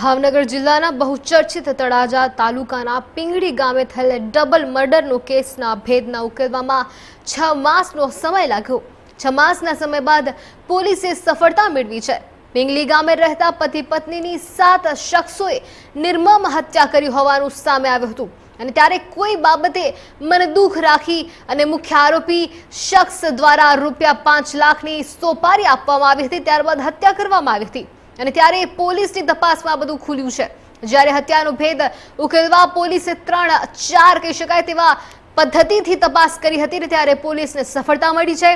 ભાવનગર જિલ્લાના બહુચર્ચિત તળાજા તાલુકાના પિંગળી ગામે થયેલ ડબલ મર્ડરનો કેસના ભેદના ઉકેલવામાં છ માસનો સમય લાગ્યો. છ માસના સમય બાદ પોલીસે સફળતા મેળવી છે. પિંગલી ગામે રહેતા પતિ પત્નીની સાત શખ્સોએ નિર્મમ હત્યા કરી હોવાનું સામે આવ્યું હતું. અને ત્યારે કોઈ બાબતે મને દુઃખ રાખી અને મુખ્ય આરોપી શખ્સ દ્વારા રૂપિયા પાંચ લાખની સોપારી આપવામાં આવી હતી, ત્યારબાદ હત્યા કરવામાં આવી હતી. અને ત્યારે પોલીસની તપાસમાં બધું ખુલ્યું છે. જ્યારે હત્યાનો ભેદ ઉકેલવા પોલીસે ત્રણ, ચાર કહી શકાય તેવા પદ્ધતિથી તપાસ કરી હતી ને ત્યારે પોલીસને સફળતા મળી છે.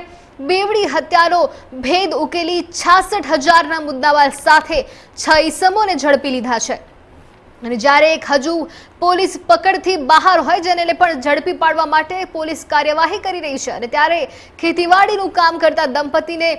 બેવડી હત્યાનો ભેદ ઉકેલી છાસઠ હજારના મુદ્દાવાર સાથે છ ઈસમોને ઝડપી લીધા છે. અને જ્યારે એક હજુ પોલીસ પકડથી બહાર હોય જેને પણ ઝડપી પાડવા માટે પોલીસ કાર્યવાહી કરી રહી છે, અને ત્યારે ખેતીવાડીનું કામ કરતા દંપતીને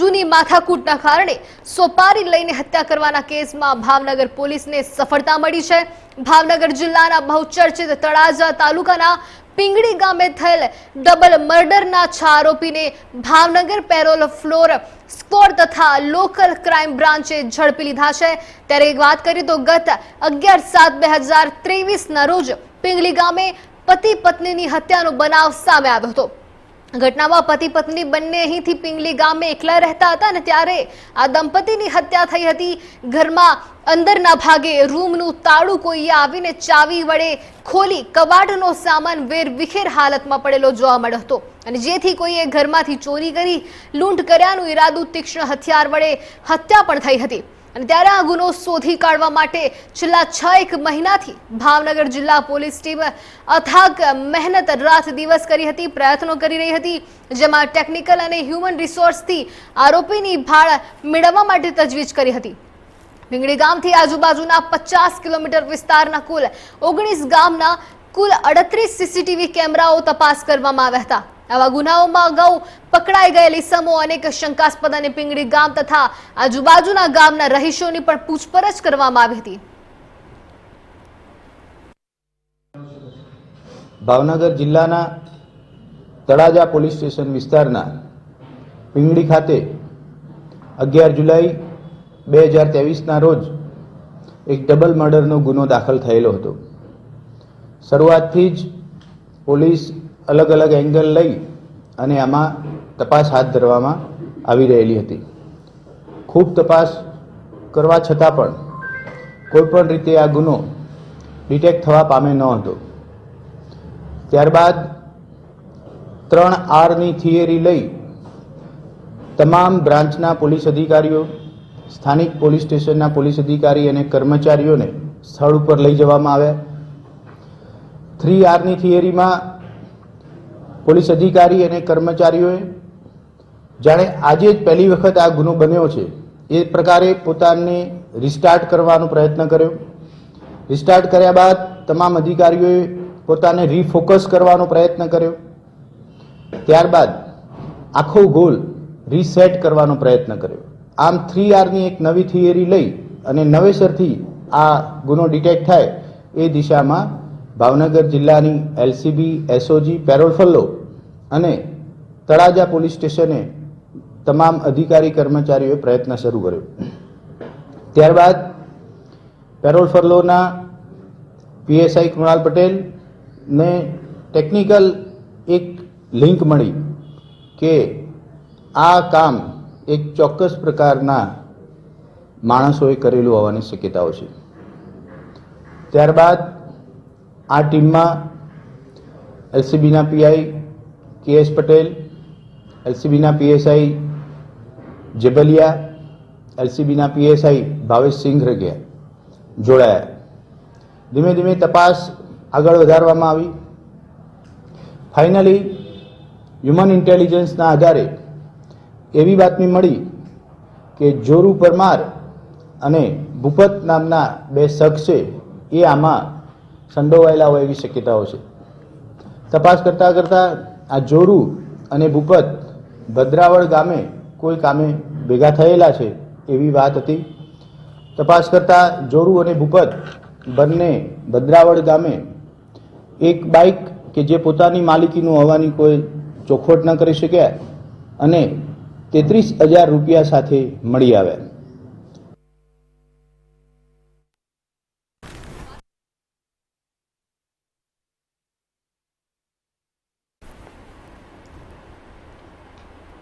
જૂની માથાકૂટના કારણે સોપારી લઈને હત્યા કરવાના કેસમાં ભાવનગર પોલીસને સફળતા મળી છે. ભાવનગર જિલ્લાના બહુચર્ચિત તળાજા તાલુકાના પિંગળી ગામે થયેલ ડબલ મર્ડરના છ આરોપીને ભાવનગર પેરોલ ફ્લોર સ્કોર તથા લોકલ ક્રાઇમ બ્રાન્ચે ઝડપી લીધા છે. ત્યારે એક વાત કરીએ તો ગત અગિયાર સાત બે હજાર ત્રેવીસના રોજ પિંગલી ગામે પતિ પત્નીની હત્યાનો બનાવ સામે આવ્યો હતો. ઘટનામાં પતિ પત્ની બંને અહીંથી પિંગલી ગામે એકલા રહેતા હતા અને ત્યારે આ દંપતીની હત્યા થઈ હતી. ઘરમાં અંદરના ભાગે રૂમનું તાળું કોઈએ આવીને ચાવી વડે ખોલી કબાટનો સામાન વેર વિખેર હાલતમાં પડેલો જોવા મળ્યો હતો. અને જેથી કોઈએ ઘરમાંથી ચોરી કરી, લૂંટ કર્યાનું ઈરાદું, તીક્ષ્ણ હથિયાર વડે હત્યા પણ થઈ હતી. અને ત્યારે આ ગુનો શોધી કાઢવા માટે છેલ્લા છ એક મહિનાથી ભાવનગર જિલ્લા પોલીસ ટીમ અથાગ મહેનત રાત દિવસ કરી હતી, પ્રયત્નો કરી રહી હતી, જેમાં ટેકનિકલ અને હ્યુમન રિસોર્સથી આરોપીની ભાળ મેળવવા માટે તજવીજ કરી હતી. ભીંગડી ગામથી આજુબાજુના પચાસ કિલોમીટર વિસ્તારના કુલ ઓગણીસ ગામના કુલ અડત્રીસ સીસીટીવી કેમેરાઓ તપાસ કરવામાં આવ્યા હતા. આવા ગુનાઓમાં અગાઉ પકડાઈ ગયેલી સમૂહ અનેક શંકાસ્પદ અને પિંગળી ગામ તથા આજુબાજુના ગામના રહીશોની પણ પૂછપરછ કરવામાં આવી હતી. ભાવનગર જિલ્લાના તળાજા પોલીસ સ્ટેશન વિસ્તારના પિંગળી ખાતે અગિયાર જુલાઈ બે હજાર ત્રેવીસના રોજ એક ડબલ મર્ડરનો ગુનો દાખલ થયેલો હતો. શરૂઆતથી જ પોલીસ અલગ અલગ એંગલ લઈ અને આમાં તપાસ હાથ ધરવામાં આવી રહેલી હતી. ખૂબ તપાસ કરવા છતાં પણ કોઈપણ રીતે આ ગુનો ડિટેક્ટ થવા પામે ન હતો. ત્યારબાદ ત્રણ આરની થિયરી લઈ તમામ બ્રાન્ચના પોલીસ અધિકારીઓ, સ્થાનિક પોલીસ સ્ટેશનના પોલીસ અધિકારી અને કર્મચારીઓને સ્થળ ઉપર લઈ જવામાં આવ્યા. થ્રી આરની થિયરીમાં પોલીસ અધિકારી અને કર્મચારીઓએ જાણે આજે જ પહેલી વખત આ ગુનો બન્યો છે. એ પ્રકારે પોતાને રિસ્ટાર્ટ કરવાનો પ્રયત્ન કર્યો. રિસ્ટાર્ટ કર્યા બાદ તમામ અધિકારીઓએ પોતાને રીફોકસ કરવાનો પ્રયત્ન કર્યો. ત્યારબાદ આખો ગોલ રીસેટ કરવાનો પ્રયત્ન કર્યો. આમ થ્રી આરની એક નવી થિયરી લઈ અને નવેસરથી આ ગુનો ડિટેક્ટ થાય એ દિશામાં ભાવનગર જિલ્લાની એલસીબી, એસઓજી, પેરોલ ફલ્લો અને તળાજા પોલીસ સ્ટેશને તમામ અધિકારી કર્મચારીઓએ પ્રયત્ન શરૂ કર્યો. ત્યારબાદ પેરોલ ફરલોના પીએસઆઈ કૃણાલ પટેલને ટેકનિકલ એક લિંક મળી કે આ કામ એક ચોક્કસ પ્રકારના માણસોએ કરેલું હોવાની શક્યતાઓ છે. ત્યારબાદ આ ટીમમાં એલસીબીના પીઆઈ કે એસ પટેલ, એલસીબીના પીએસઆઈ જેબલિયા એલસીબીના પીએસઆઈ ભાવેશ સિંઘ રગિયા જોડાયા. ધીમે ધીમે તપાસ આગળ વધારવામાં આવી. ફાઇનલી, હ્યુમન ઇન્ટેલિજન્સના આધારે એવી બાતમી મળી કે જોરુ પરમાર અને ભૂપત નામના બે શખ્સ એ આમાં સંડોવાયેલા હોય એવી શક્યતાઓ છે. તપાસ કરતાં કરતાં આ જોરુ અને ભૂપત ભદ્રાવળ ગામે કોઈ કામે ભેગા થયેલા છે એવી વાત હતી. તપાસ કરતાં જોરુ અને ભૂપત બંને ભદ્રાવળ ગામે એક બાઇક કે જે પોતાની માલિકીનું હોવાની કોઈ ચોખવટ ન કરી શક્યા અને તેત્રીસ હજાર રૂપિયા સાથે મળી આવ્યા.